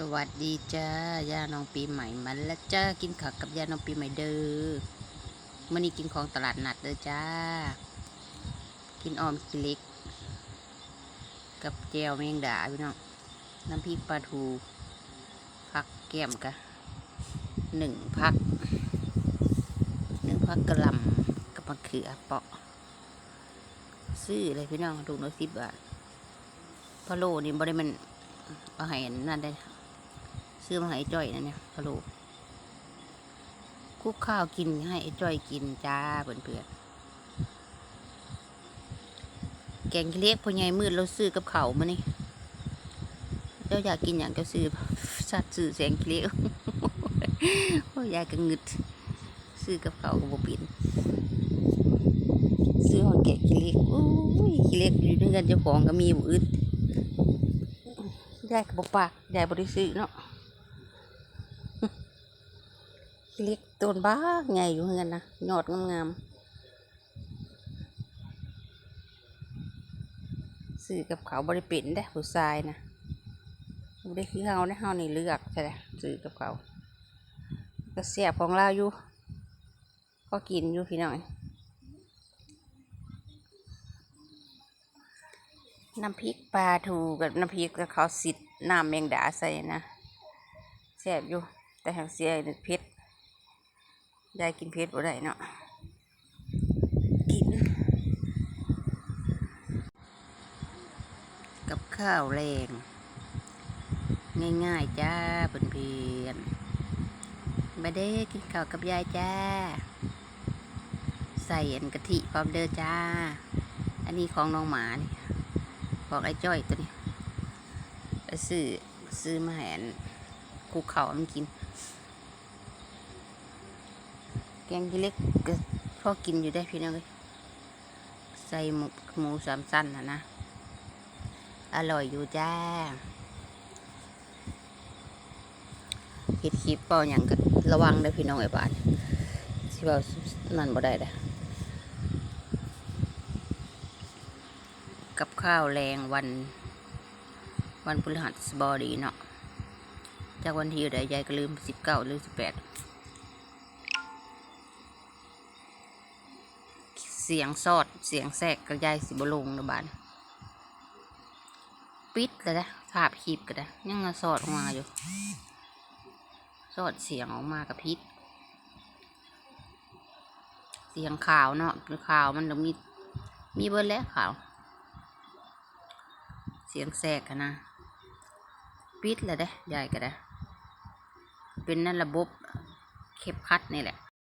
สวัสดีจ้าย่าน้องปีใหม่มาแล้วจ้ากินข้าวกับย่าน้องปีใหม่เด้อมื่อนี้กินของตลาดนัดเด้อจ้า กินออมกิเล็ก กับแจวแมงดาพี่น้องน้ำพริกปลาทูพักแก้มกะหนึ่งพักหนึ่งพักกระหลำกับมะเขือเปาะ ซื้อเลยพี่น้องถูกน้อยสิบบาทพะโลนี่บริมันเอาให้นั่นได้ ซื้อมาให้อ้จ้อยนั่นเนี่ยพะโลคุกข้าวกินให้อ้จ้อยกินจ้าเพื่อนเพื่อนๆแกงขี้เล็กพอใหญ่มืดเราซื้อกับเขามานี่เจ้าอยากกินอย่างเจ้าซื้อสัตว์ซื้อแสงขี้เล็กโอ้ยยายก็งึดซื้อกับเขาวก็บ่เป็นซื้อหอดแกงขี้เล็กโอ้ยขี้เล็กอยู่ด้วยกันเจ้าของก็มีบ่อึดยายกับบปากยายบริสุทธิ์เนาะ เล็กต้นบ้าใหญ่อยู่เฮือนนะยอดงามๆซื้อกับเขาบริเป็นได้ผู้ชายนะบริคือเฮาได้เฮานี่เลือกใช่ไหมซื้อกับเขาก็เสียบของเราอยู่ก็กินอยู่พี่น้อยน้ำพริกปลาทูกับน้ำพริกแล้วเขาสิดน้ำแมงดาใส่นะแซ่บอยู่แต่หากเสียเผ็ด ยายกินเผ็ดบ่ได้เนาะกิน กับข้าวแรง ง่ายๆจ้าเพื่อนๆมาเด้กินข้าวกับยายจ้า ใส่อันกะทิพร้อมเด้อจ้า อันนี้ของน้องหมานี่บอกไอ้จ้อยตัวนี้ซื้อซื้อมาแหนกูเขาวมันกิน แกงที่เล็กก็พอกินอยู่ได้พี่น้องเลยใส่หมูหมูสามสั้นนะนะ อร่อยอยู่จ้าเห็ดคลิปเป่าอย่างก็ระวังได้พี่น้องไอ้บ้านสิเว่านั่นบ่ได้เด้กับข้าวแรงวัน วันพฤหัสบดีเนาะจากวันที่อยู่ใดยายก็ลืมสิบเก้าหรือสิบแปด เสียงสอดเสียงแทรกกระยายสิบลงนะบานปิดเลยนะภาพคลิปก็ได้ยังมาสอดออกมาอยู่ สอดเสียงออกมากับพิษเสียงข่าวเนาะข่าวมันต้องมีมีเบิร์แล้วข่าว เสียงแสกนะปิดเลยเด้ยายก็ได้ เป็นนั่นระบบเคปคัดนี่แหละ